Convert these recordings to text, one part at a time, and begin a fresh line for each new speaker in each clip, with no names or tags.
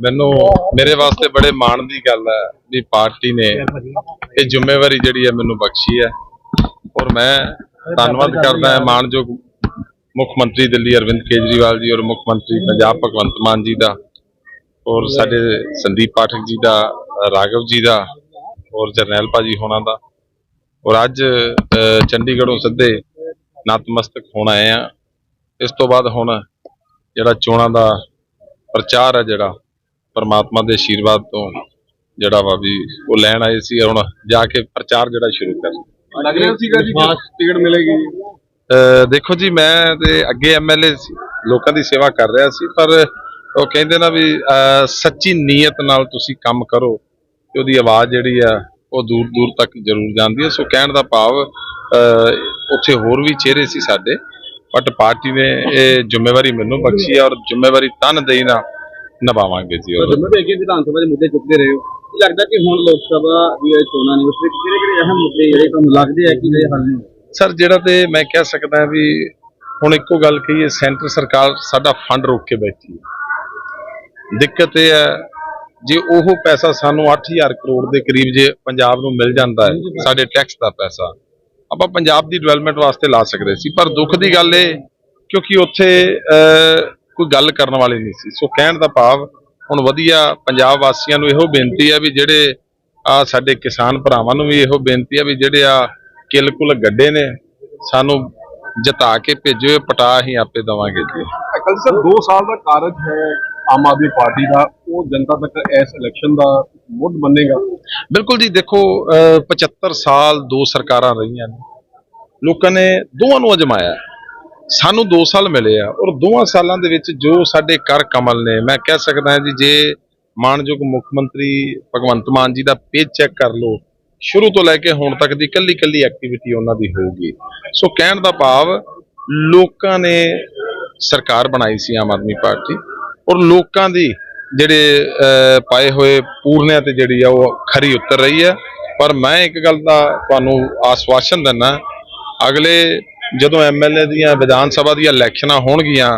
ਮੈਨੂੰ ਮੇਰੇ ਵਾਸਤੇ ਬੜੇ ਮਾਣ ਦੀ ਗੱਲ ਹੈ ਵੀ ਪਾਰਟੀ ਨੇ ਇਹ ਜ਼ਿੰਮੇਵਾਰੀ ਜਿਹੜੀ ਹੈ ਮੈਨੂੰ ਬਖਸ਼ੀ ਹੈ। ਔਰ ਮੈਂ ਧੰਨਵਾਦ ਕਰਦਾ ਹਾਂ ਮਾਨਯੋਗ ਮੁੱਖ ਮੰਤਰੀ ਦਿੱਲੀ ਅਰਵਿੰਦ ਕੇਜਰੀਵਾਲ ਜੀ ਔਰ ਮੁੱਖ ਮੰਤਰੀ ਪੰਜਾਬ ਭਗਵੰਤ ਮਾਨ ਜੀ ਦਾ ਔਰ ਸਾਡੇ ਸੰਦੀਪ ਪਾਠਕ ਜੀ ਦਾ ਰਾਘਵ ਜੀ ਦਾ ਔਰ ਜਰਨੈਲ ਭਾਜੀ ਹੋਣਾ ਦਾ। ਔਰ ਅੱਜ ਅ, ਚੰਡੀਗੜ੍ਹੋਂ ਸਿੱਧੇ ਨਤਮਸਤਕ ਹੋਣ ਆਏ ਆ ਇਸ ਤੋਂ ਬਾਅਦ ਹੁਣ ਜਿਹੜਾ ਚੋਣਾਂ ਦਾ ਪ੍ਰਚਾਰ ਹੈ ਜਿਹੜਾ ਪਰਮਾਤਮਾ ਦੇ ਆਸ਼ੀਰਵਾਦ ਤੋਂ ਜਿਹੜਾ ਵਾ ਵੀ ਉਹ ਲੈਣ ਆਏ ਸੀ ਹੁਣ ਜਾ ਕੇ ਪ੍ਰਚਾਰ ਜਿਹੜਾ ਸ਼ੁਰੂ ਕਰ
ਲੱਗ ਰਿਹਾ ਸੀਗਾ ਜੀ ਕਿ ਟਿਕਟ ਮਿਲੇਗੀ?
ਅਹ ਦੇਖੋ ਜੀ ਮੈਂ ਤੇ ਅੱਗੇ ਐਮਐਲਏ ਲੋਕਾਂ ਦੀ ਸੇਵਾ ਕਰ ਰਿਹਾ ਸੀ ਪਰ ਉਹ ਕਹਿੰਦੇ ਨਾ ਵੀ ਸੱਚੀ ਨੀਅਤ ਨਾਲ ਤੁਸੀਂ ਕੰਮ ਕਰੋ ਤੇ ਉਹਦੀ ਆਵਾਜ਼ ਜਿਹੜੀ ਆ ਉਹ ਦੂਰ ਦੂਰ ਤੱਕ ਜ਼ਰੂਰ ਜਾਂਦੀ ਹੈ। ਸੋ ਕਹਿਣ ਦਾ ਭਾਵ ਉੱਥੇ ਹੋਰ ਵੀ ਚਿਹਰੇ ਸੀ ਸਾਡੇ ਬਟ ਪਾਰਟੀ ਨੇ ਇਹ ਜ਼ਿੰਮੇਵਾਰੀ ਮੈਨੂੰ ਬਖਸ਼ੀ ਹੈ ਔਰ ਜ਼ਿੰਮੇਵਾਰੀ ਤਨਦੇਹੀ ਨਾਲ ਨਿਭਾਵਾਂਗੇ ਜੀ ਔਰ
ਜੰਮੂ ਦੇ ਅੱਗੇ ਵਿਧਾਨ ਸਭਾ ਦੇ ਮੁੱਦੇ ਚੁੱਕਦੇ ਰਹੇ ਹੋ ਲੱਗਦਾ ਕਿ ਹੁਣ ਲੋਕ ਸਭਾ ਦੀ ਇਹ ਚੋਣਾਂ ਨੇ ਉਸ ਵਿੱਚ ਕਿਹੜੇ ਕਿਹੜੇ ਅਹਿਮ ਮੁੱਦੇ ਜਿਹੜੇ ਤੁਹਾਨੂੰ ਲੱਗਦੇ ਆ ਕਿ ਇਹ ਹੱਲ ਹੋਏ?
ਸਰ ਜਿਹੜਾ ਤੇ ਮੈਂ ਕਹਿ ਸਕਦਾ ਵੀ ਹੁਣ ਇੱਕੋ ਗੱਲ ਕਹੀਏ ਸੈਂਟਰ ਸਰਕਾਰ ਸਾਡਾ ਫੰਡ ਰੋਕ ਕੇ ਬੈਠੀ ਹੈ। ਦਿੱਕਤ ਇਹ ਹੈ ਜੇ ਉਹ ਪੈਸਾ ਸਾਨੂੰ 8000 ਕਰੋੜ ਦੇ ਕਰੀਬ ਜੇ ਪੰਜਾਬ ਨੂੰ ਮਿਲ ਜਾਂਦਾ ਹੈ ਸਾਡੇ ਟੈਕਸ ਦਾ ਪੈਸਾ ਆਪਾਂ ਪੰਜਾਬ ਦੀ ਡਿਵੈਲਪਮੈਂਟ ਵਾਸਤੇ ਲਾ ਸਕਦੇ ਸੀ। ਪਰ ਦੁੱਖ ਦੀ ਗੱਲ ਇਹ ਕਿਉਂਕਿ ਉੱਥੇ ਕੋਈ ਗੱਲ ਕਰਨ ਵਾਲੇ ਨਹੀਂ ਸੀ। ਸੋ ਕਹਿਣ ਦਾ ਭਾਵ ਹੁਣ ਵਧੀਆ ਪੰਜਾਬ ਵਾਸੀਆਂ ਨੂੰ ਇਹੋ ਬੇਨਤੀ ਹੈ ਵੀ ਜਿਹੜੇ ਆ ਸਾਡੇ ਕਿਸਾਨ ਭਰਾਵਾਂ ਨੂੰ ਵੀ ਇਹੋ ਬੇਨਤੀ ਹੈ ਵੀ ਜਿਹੜੇ ਆ ਕਿਲਕੁਲ ਗੱਡੇ ਨੇ ਸਾਨੂੰ ਜਿਤਾ ਕੇ ਭੇਜੋ ਪਟਾ ਅਸੀਂ ਆਪੇ ਦਵਾਂਗੇ ਜੀ।
ਅਕਲ ਸਰ 2 ਸਾਲ ਦਾ ਕਾਰਜ ਹੈ ਆਮ ਆਦਮੀ ਪਾਰਟੀ ਦਾ ਉਹ ਜਨਤਾ ਤੱਕ ਇਸ ਇਲੈਕਸ਼ਨ ਦਾ ਮੁੱਢ ਬੰਨੇਗਾ
ਬਿਲਕੁਲ ਜੀ ਦੇਖੋ ਅਹ 75 ਸਾਲ ਦੋ ਸਰਕਾਰਾਂ ਰਹੀਆਂ ਨੇ। ਲੋਕਾਂ ਨੇ ਦੋਵਾਂ ਨੂੰ ਅਜਮਾਇਆ। ਸਾਨੂੰ 2 ਸਾਲ ਮਿਲੇ ਆ ਔਰ ਦੋਵਾਂ ਸਾਲਾਂ ਦੇ ਵਿੱਚ ਜੋ ਸਾਡੇ ਕਰ ਕਮਲ ਨੇ, ਮੈਂ ਕਹਿ ਸਕਦਾ ਜੀ, ਜੇ ਮਾਨਯੋਗ ਮੁੱਖ ਮੰਤਰੀ ਭਗਵੰਤ ਮਾਨ ਜੀ ਦਾ ਪੇਜ ਚੈੱਕ ਕਰ ਲਓ, ਸ਼ੁਰੂ ਤੋਂ ਲੈ ਕੇ ਹੁਣ ਤੱਕ ਦੀ ਕੱਲੀ ਕੱਲੀ ਐਕਟੀਵਿਟੀ ਉਹਨਾਂ ਦੀ ਹੋਊਗੀ। ਸੋ ਕਹਿਣ ਦਾ ਭਾਵ, ਲੋਕਾਂ ਨੇ ਸਰਕਾਰ ਬਣਾਈ ਸੀ ਆਮ ਆਦਮੀ ਪਾਰਟੀ ਔਰ ਲੋਕਾਂ ਦੀ ਜਿਹੜੇ ਪਾਏ ਹੋਏ ਪੂਰਨਿਆਂ ਤੇ ਜਿਹੜੀ ਆ ਉਹ ਖਰੀ ਉਤਰ ਰਹੀ ਹੈ। ਪਰ ਮੈਂ ਇੱਕ ਗੱਲ ਦਾ ਤੁਹਾਨੂੰ ਆਸਵਾਸ਼ਨ ਦਿੰਦਾ, ਅਗਲੇ ਜਦੋਂ ਐਮਐਲਏ ਦੀਆਂ ਵਿਧਾਨ ਸਭਾ ਦੀਆਂ ਇਲੈਕਸ਼ਨਾਂ ਹੋਣਗੀਆਂ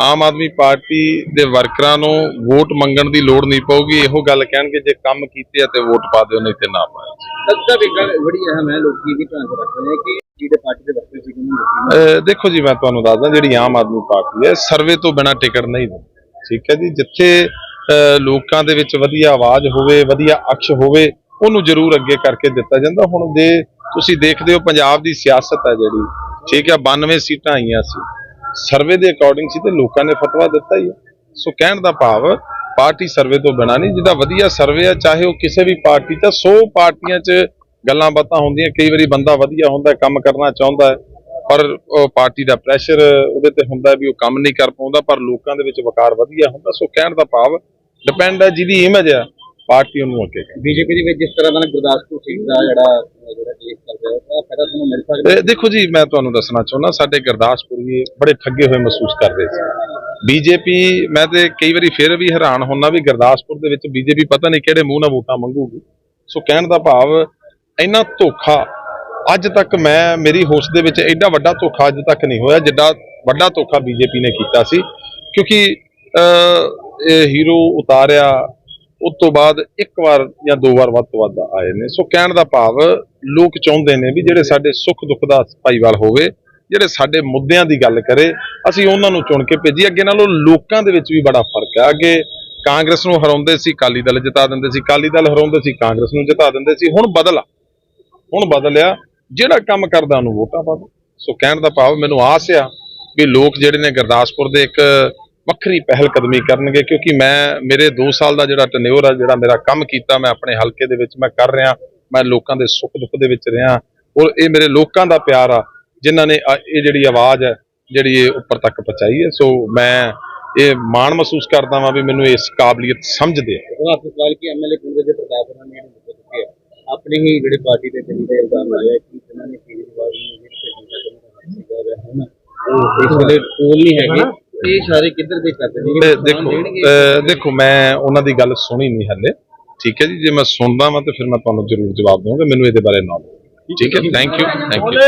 ਆਮ ਆਦਮੀ ਪਾਰਟੀ ਦੇ ਵਰਕਰਾਂ ਨੂੰ ਵੋਟ ਮੰਗਣ ਦੀ ਲੋੜ ਨਹੀਂ ਪਊਗੀ ਇਹੋ ਗੱਲ ਕਹਿਣਗੇ ਜੇ ਕੰਮ ਕੀਤੇ ਆ ਤੇ ਵੋਟ ਪਾ ਦਿਓ ਨਹੀਂ ਤੇ ਨਾ ਪਾਓ।
ਲੱਗਦਾ ਵੀ ਗੱਲ ਬੜੀ ਅਹਿਮ ਹੈ ਲੋਕੀ ਵੀ ਧਿਆਨ ਚ ਰੱਖਦੇ ਕਿ ਜਿਹੜੇ ਪਾਰਟੀ ਦੇ ਵਰਕਰ ਸੀ ਉਹਨਾਂ ਨੂੰ
ਅਹ ਦੇਖੋ ਜੀ ਮੈਂ ਤੁਹਾਨੂੰ ਦੱਸਦਾ ਜਿਹੜੀ ਆਮ ਆਦਮੀ ਪਾਰਟੀ ਹੈ ਸਰਵੇ ਤੋਂ ਬਿਨਾ ਟਿਕਟ ਨਹੀਂ ਦਿੰਦੀ। ਠੀਕ ਹੈ ਜੀ ਜਿੱਥੇ ਲੋਕਾਂ ਦੇ ਵਿੱਚ ਵਧੀਆ ਆਵਾਜ਼ ਹੋਵੇ ਵਧੀਆ ਅਕਸ਼ ਹੋਵੇ ਉਹਨੂੰ ਜ਼ਰੂਰ ਅੱਗੇ ਕਰਕੇ ਦਿੱਤਾ ਜਾਂਦਾ। ਹੁਣ ਜੇ ਤੁਸੀਂ ਦੇਖਦੇ ਹੋ ਪੰਜਾਬ ਦੀ ਸਿਆਸਤ ਹੈ ਜਿਹੜੀ ਠੀਕ ਹੈ 92 ਸੀਟਾਂ ਆਈਆਂ ਸੀ। ਸਰਵੇ ਦੇ ਅਕੋਰਡਿੰਗ ਸੀ ਤੇ ਲੋਕਾਂ ਨੇ ਫਤਵਾ ਦਿੱਤਾ ਹੀ ਹੈ। ਸੋ ਕਹਿਣ ਦਾ ਭਾਵ, ਪਾਰਟੀ ਸਰਵੇ ਤੋਂ ਬਿਨਾ ਨਹੀਂ ਜਿਹਦਾ ਵਧੀਆ ਸਰਵੇ ਹੈ ਚਾਹੇ ਉਹ ਕਿਸੇ ਵੀ ਪਾਰਟੀ 'ਚ 100 ਪਾਰਟੀਆਂ 'ਚ ਗੱਲਾਂ ਬਾਤਾਂ ਹੁੰਦੀਆਂ, ਕਈ ਵਾਰੀ ਬੰਦਾ ਵਧੀਆ ਹੁੰਦਾ, ਕੰਮ ਕਰਨਾ ਚਾਹੁੰਦਾ ਹੈ, ਪਰ ਉਹ ਪਾਰਟੀ ਦਾ ਪ੍ਰੈਸ਼ਰ ਉਹਦੇ ਤੇ ਹੁੰਦਾ ਵੀ ਉਹ ਕੰਮ ਨਹੀਂ ਕਰ ਪਾਉਂਦਾ, ਪਰ ਲੋਕਾਂ ਦੇ ਵਿੱਚ ਵਕਾਰ ਵਧੀਆ ਹੁੰਦਾ। ਸੋ ਕਹਿਣ ਦਾ ਭਾਵ ਡਿਪੈਂਡ ਹੈ ਜਿਹਦੀ ਇਮੇਜ ਹੈ ਪਾਰਟੀ ਉਹਨੂੰ ਅੱਗੇ ਕਰੇ
ਬੀਜੇਪੀ ਦੇ ਵਿੱਚ ਜਿਸ ਤਰ੍ਹਾਂ ਦਾ ਗੁਰਦਾਸਪੁਰ ਸੀਟ ਦਾ ਜਿਹੜਾ ਜਿਹੜਾ ਕੇਸ ਚੱਲ ਰਿਹਾ ਫਾਇਦਾ ਤੁਹਾਨੂੰ ਮਿਲ ਸਕਦਾ?
ਦੇਖੋ ਜੀ ਮੈਂ ਤੁਹਾਨੂੰ ਦੱਸਣਾ ਚਾਹੁੰਦਾ ਸਾਡੇ ਗੁਰਦਾਸਪੁਰੀ ਬੜੇ ਠੱਗੇ ਹੋਏ ਮਹਿਸੂਸ ਕਰਦੇ ਸੀ। ਬੀਜੇਪੀ ਮੈਂ ਤੇ ਕਈ ਵਾਰੀ ਫਿਰ ਵੀ ਹੈਰਾਨ ਹੁੰਨਾ ਵੀ ਗੁਰਦਾਸਪੁਰ ਦੇ ਵਿੱਚ ਬੀਜੇਪੀ ਪਤਾ ਨਹੀਂ ਕਿਹੜੇ ਮੂੰਹ ਨਾਲ ਵੋਟਾਂ ਮੰਗੂਗੀ। ਸੋ ਕਹਿਣ ਦਾ ਭਾਵ ਇੰਨਾ ਧੋਖਾ ਅੱਜ ਤੱਕ ਮੈਂ ਮੇਰੀ ਹੋਸ਼ ਦੇ ਵਿੱਚ ਐਡਾ ਵੱਡਾ ਧੋਖਾ ਅੱਜ ਤੱਕ ਨਹੀਂ ਹੋਇਆ ਜਿੱਡਾ ਵੱਡਾ ਧੋਖਾ ਬੀਜੇਪੀ ਨੇ ਕੀਤਾ ਸੀ। ਕਿਉਂਕਿ ਹੀਰੋ ਉਤਾਰਿਆ ਉਸ ਤੋਂ ਬਾਅਦ ਇੱਕ ਵਾਰ ਜਾਂ ਦੋ ਵਾਰ ਵੱਧ ਤੋਂ ਵੱਧ ਆਏ ਨੇ। ਸੋ ਕਹਿਣ ਦਾ ਭਾਵ, ਲੋਕ ਚਾਹੁੰਦੇ ਨੇ ਵੀ ਜਿਹੜੇ ਸਾਡੇ ਸੁੱਖ ਦੁੱਖ ਦਾ ਭਾਈਵਾਲ ਹੋਵੇ, ਜਿਹੜੇ ਸਾਡੇ ਮੁੱਦਿਆਂ ਦੀ ਗੱਲ ਕਰੇ, ਅਸੀਂ ਉਹਨਾਂ ਨੂੰ ਚੁਣ ਕੇ ਭੇਜੀ ਅੱਗੇ ਨਾਲੋਂ ਲੋਕਾਂ ਦੇ ਵਿੱਚ ਵੀ ਬੜਾ ਫ਼ਰਕ ਹੈ। ਅੱਗੇ ਕਾਂਗਰਸ ਨੂੰ ਹਰਾਉਂਦੇ ਸੀ ਕਾਲੀ ਦਲ ਜਿਤਾ ਦਿੰਦੇ ਸੀ ਕਾਲੀ ਦਲ ਹਰਾਉਂਦੇ ਸੀ, ਕਾਂਗਰਸ ਨੂੰ ਜਿਤਾ ਦਿੰਦੇ ਸੀ, ਹੁਣ ਬਦਲਾ ਹੁਣ ਬਦਲਿਆ। ਜਿਹੜਾ ਕੰਮ ਕਰਦਾ ਉਹਨੂੰ ਵੋਟਾਂ ਪਾ ਦਿਓ। ਸੋ ਕਹਿਣ ਦਾ ਭਾਵ, ਮੈਨੂੰ ਆਸ ਆ ਵੀ ਲੋਕ ਜਿਹੜੇ ਨੇ ਗੁਰਦਾਸਪੁਰ ਦੇ ਇੱਕ ਵੱਖਰੀ ਪਹਿਲ ਕਦਮੀ ਕਰਨਗੇ, ਕਿਉਂਕਿ ਮੈਂ, ਮੇਰੇ 2 ਸਾਲ ਦਾ ਜਿਹੜਾ ਟਨਿਓਰ ਆ, ਜਿਹੜਾ ਮੇਰਾ ਕੰਮ ਕੀਤਾ, ਮੈਂ ਆਪਣੇ ਹਲਕੇ ਦੇ ਵਿੱਚ ਮੈਂ ਕਰ ਰਿਹਾ, ਮੈਂ ਲੋਕਾਂ ਦੇ ਸੁੱਖ ਦੁੱਖ ਦੇ ਵਿੱਚ ਰਿਹਾ, ਔਰ ਇਹ ਮੇਰੇ ਲੋਕਾਂ ਦਾ ਪਿਆਰ ਆ, ਜਿਨ੍ਹਾਂ ਨੇ ਇਹ ਜਿਹੜੀ ਆਵਾਜ਼ ਹੈ, ਜਿਹੜੀ ਇਹ ਉੱਪਰ ਤੱਕ ਪਹੁੰਚਾਈ ਹੈ। ਸੋ ਮੈਂ ਇਹ ਮਾਣ ਮਹਿਸੂਸ ਕਰਦਾ ਵਾਂ ਵੀ ਮੈਨੂੰ ਇਸ ਕਾਬਲੀਅਤ ਸਮਝਦੇ ਆ।
ਉਹ ਸਵਾਲ ਕੀ ਐਮਐਲਏ ਕੁੰਦੇ ਦੇ ਪ੍ਰਤਾਪ ਉਹਨਾਂ ਨੇ ਮੁੱਦੇ ਚੁੱਕੇ ਆ ਹੀ ਜਿਹੜੇ ਪਾਰਟੀ ਦੇ ਦਿੱਲੀ ਦੇ ਇਲਜ਼ਾਮ ਲਾਇਆ ਕਿ ਇਹਨਾਂ ਨੇ ਕੇਜਰੀਵਾਲ ਨੂੰ ਵੀ ਭੇਜਣ ਦਾ ਸੀਗਾ ਹੈ ਨਾ ਉਹ ਇਸ ਵੇਲੇ ਕੋਲ ਨਹੀਂ ਹੈਗੇ। ਇਹ ਇਸ਼ਾਰੇ ਕਿੱਧਰ ਦੇ ਕਰਦੇ ਨੇ
ਦੇਖੋ ਦੇਖੋ ਮੈਂ ਉਹਨਾਂ ਦੀ ਗੱਲ ਸੁਣੀ ਨਹੀਂ ਹੱਲੇ। ਠੀਕ ਹੈ ਜੀ? ਜੇ ਮੈਂ ਸੁਣਦਾ ਵਾਂ ਤੇ ਫਿਰ ਮੈਂ ਤੁਹਾਨੂੰ ਜ਼ਰੂਰ ਜਵਾਬ ਦਵਾਂਗਾ। ਮੈਨੂੰ ਇਹਦੇ ਬਾਰੇ ਨੌਲੇਜ ਠੀਕ ਹੈ ਥੈਂਕ ਯੂ ਥੈਂਕ ਯੂ